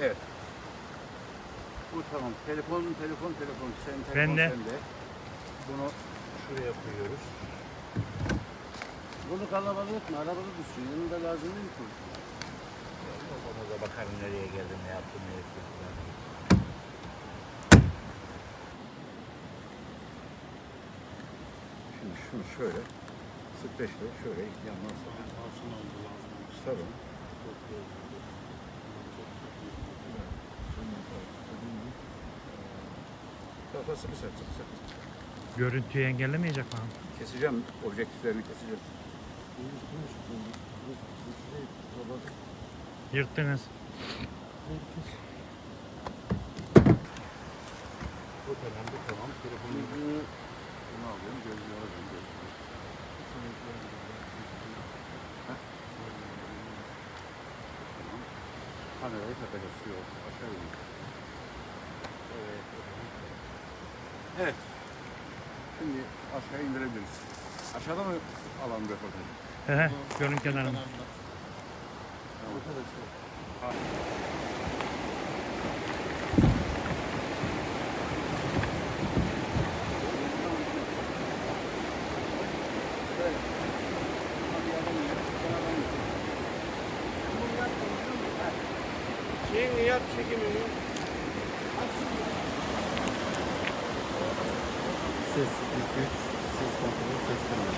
Evet. Bu tamam. Telefon, telefon, telefon. Sen telefon Bende. sende. Bunu şuraya koyuyoruz. Bunu kalabalık etme. Arabada düşsün. Yanında lazım değil mi? Ona da bakarım nereye geldim, ne yaptım, ne ettim. Şimdi şunu şöyle sıklaştır. Şöyle yandan sonra. Tabii. Sıkı sıkı. Görüntüyü engellemeyecek mi? Keseceğim. Objektiflerini keseceğim. Yırttınız. Bu tamam, bu tamam. Telefonu bunu alıyorum, gözlüğü alıyorum. Kamerayı takacağız. Yok, aşağı ineyim. Evet. Evet. Şimdi aşağı indirebiliriz. Aşağıda mı alan röportajı? Hehe, gölün kenarında. Tamam. Şeyin yap çekimini. Ses 2 3 ses kontrolü ses kırma.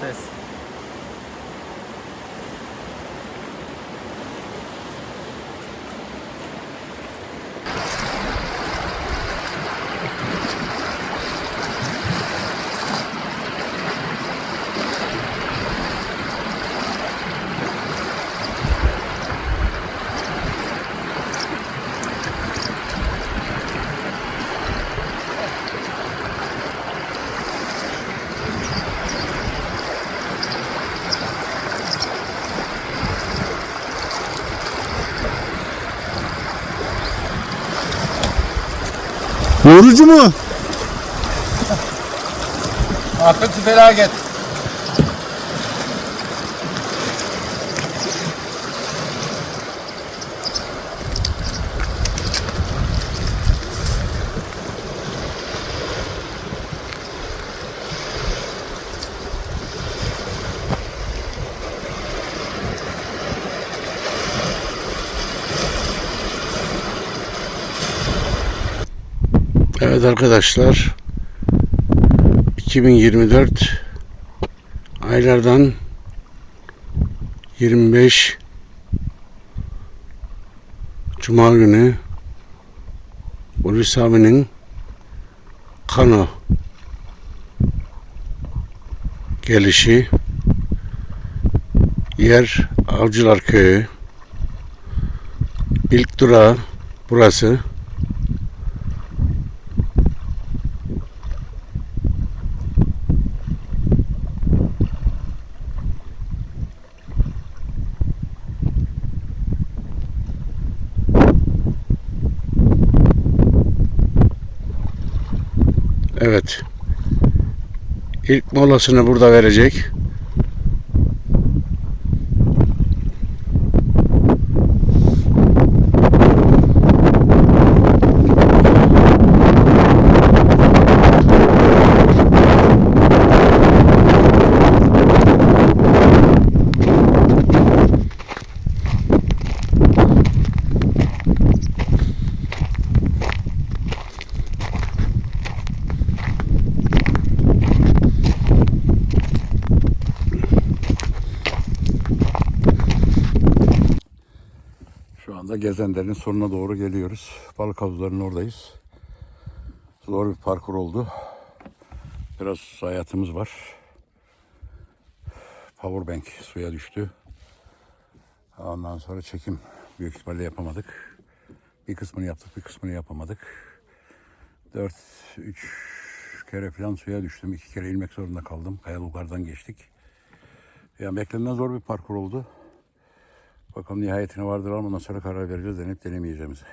Ses. Yorucu mu? Akıntı felaket. Evet arkadaşlar. 2024 aylardan 25 Cuma günü Hulusi abinin Kano gelişi yer Avcılar Köyü ilk durağı burası Evet. İlk molasını burada verecek. Gezender'in sonuna doğru geliyoruz. Balık havuzlarının oradayız. Zor bir parkur oldu. Biraz hayatımız var. Powerbank suya düştü. Ondan sonra çekim büyük ihtimalle yapamadık. Bir kısmını yaptık, bir kısmını yapamadık. 4 3 kere falan suya düştüm. iki kere inmek zorunda kaldım. Kayalıklardan geçtik. Yani beklenen zor bir parkur oldu. Bakalım nihayetine vardır ama ondan sonra karar vereceğiz denip denemeyeceğimizi.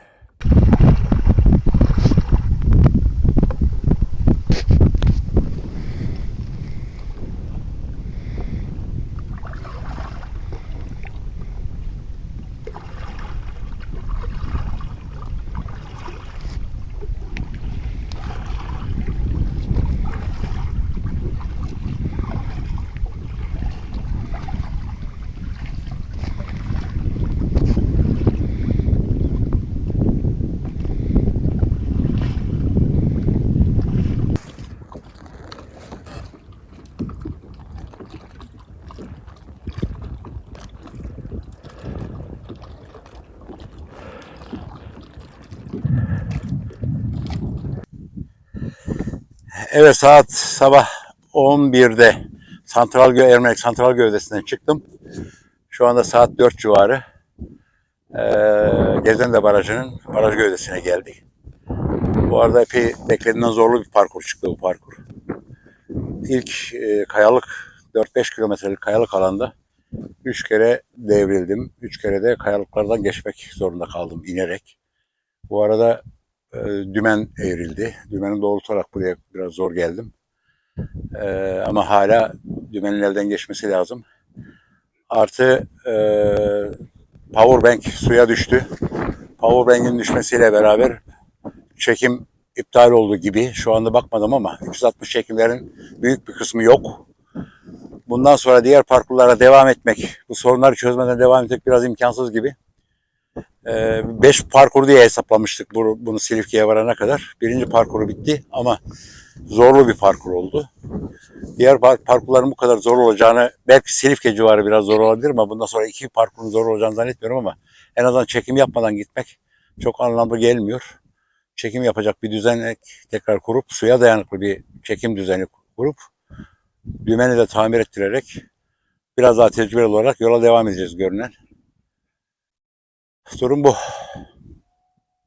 Evet saat sabah 11'de Santral Gö Ermenek Santral Gövdesi'nden çıktım. Şu anda saat 4 civarı. Ee, Gezende Barajı'nın baraj gövdesine geldik. Bu arada epey beklediğinden zorlu bir parkur çıktı bu parkur. İlk e, kayalık 4-5 kilometrelik kayalık alanda 3 kere devrildim. 3 kere de kayalıklardan geçmek zorunda kaldım inerek. Bu arada e, dümen eğrildi. Dümeni doğrultarak buraya biraz zor geldim. E, ama hala dümenin elden geçmesi lazım. Artı e, powerbank suya düştü. Powerbank'in düşmesiyle beraber çekim iptal oldu gibi. Şu anda bakmadım ama 360 çekimlerin büyük bir kısmı yok. Bundan sonra diğer parkurlara devam etmek, bu sorunları çözmeden devam etmek biraz imkansız gibi. 5 parkur diye hesaplamıştık bu- bunu Silifke'ye varana kadar. Birinci parkuru bitti ama zorlu bir parkur oldu. Diğer par- parkurların bu kadar zor olacağını, belki Silifke civarı biraz zor olabilir ama bundan sonra iki parkurun zor olacağını zannetmiyorum ama en azından çekim yapmadan gitmek çok anlamlı gelmiyor. Çekim yapacak bir düzen tekrar kurup, suya dayanıklı bir çekim düzeni kurup, dümeni de tamir ettirerek biraz daha tecrübeli olarak yola devam edeceğiz görünen. 저는 뭐